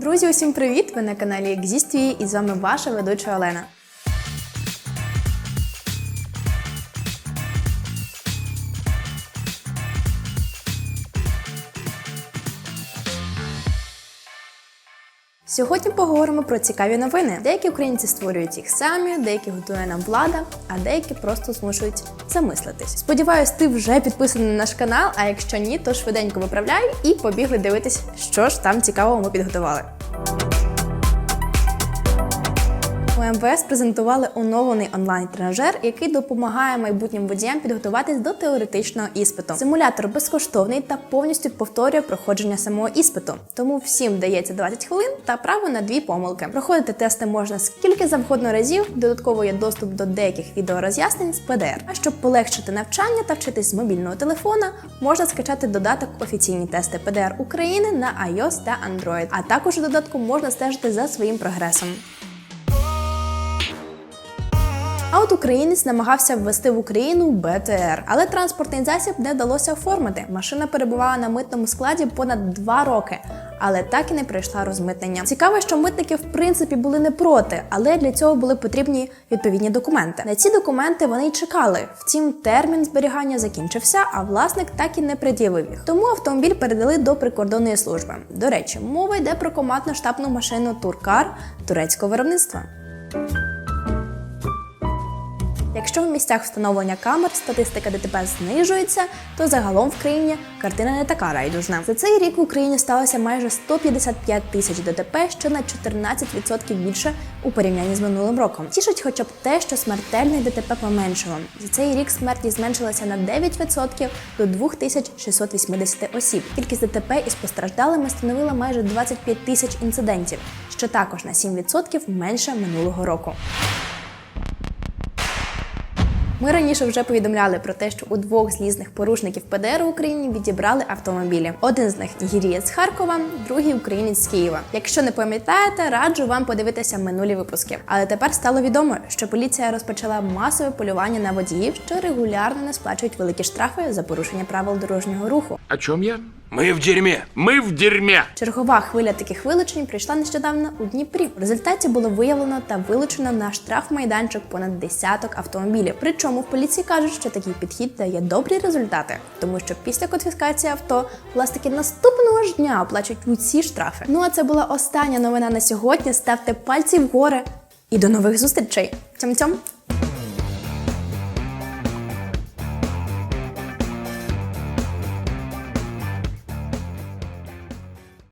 Друзі, усім привіт! Ви на каналі Екзіствії і з вами ваша ведуча Олена. Сьогодні поговоримо про цікаві новини. Деякі українці створюють їх самі, деякі готує нам влада, а деякі просто змушують замислитись. Сподіваюсь, ти вже підписаний на наш канал. А якщо ні, то швиденько виправляй і побігли дивитись, що ж там цікавого ми підготували. МВС презентували оновлений онлайн-тренажер, який допомагає майбутнім водіям підготуватись до теоретичного іспиту. Симулятор безкоштовний та повністю повторює проходження самого іспиту. Тому всім дається 20 хвилин та право на дві помилки. Проходити тести можна скільки завгодно разів. Додатково є доступ до деяких відеороз'яснень з ПДР. А щоб полегшити навчання та вчитись з мобільного телефона, можна скачати додаток офіційні тести ПДР України на iOS та Android. А також у додатку можна стежити за своїм прогресом. А от українець намагався ввести в Україну БТР, але транспортний засіб не вдалося оформити. Машина перебувала на митному складі понад два роки, але так і не пройшла розмитнення. Цікаво, що митники в принципі були не проти, але для цього були потрібні відповідні документи. На ці документи вони й чекали. Втім, термін зберігання закінчився, а власник так і не пред'явив їх. Тому автомобіль передали до прикордонної служби. До речі, мова йде про командно штабну машину Туркар турецького виробництва. Якщо в місцях встановлення камер статистика ДТП знижується, то загалом в країні картина не така райдужна. За цей рік в Україні сталося майже 155 тисяч ДТП, що на 14% більше у порівнянні з минулим роком. Тішить хоча б те, що смертельних ДТП поменшало. За цей рік смертність зменшилася на 9% до 2680 осіб. Кількість ДТП із постраждалими становила майже 25 тисяч інцидентів, що також на 7% менше минулого року. Ми раніше вже повідомляли про те, що у двох злізних порушників ПДР у Україні відібрали автомобілі. Один з них нігерієць з Харкова, другий українець з Києва. Якщо не пам'ятаєте, раджу вам подивитися минулі випуски. Але тепер стало відомо, що поліція розпочала масове полювання на водіїв, що регулярно не сплачують великі штрафи за порушення правил дорожнього руху. О чем я? Мы в дерьме. Мы в дерьме. Чергова хвиля таких вилучень прийшла нещодавно у Дніпрі. В результаті було виявлено та вилучено на штрафмайданчик понад десяток автомобілів. Причому в поліції кажуть, що такий підхід дає добрі результати, тому що після конфіскації авто власники наступного ж дня оплачують усі штрафи. Ну а це була остання новина на сьогодні. Ставте пальці вгори і до нових зустрічей. Цьом-цьом!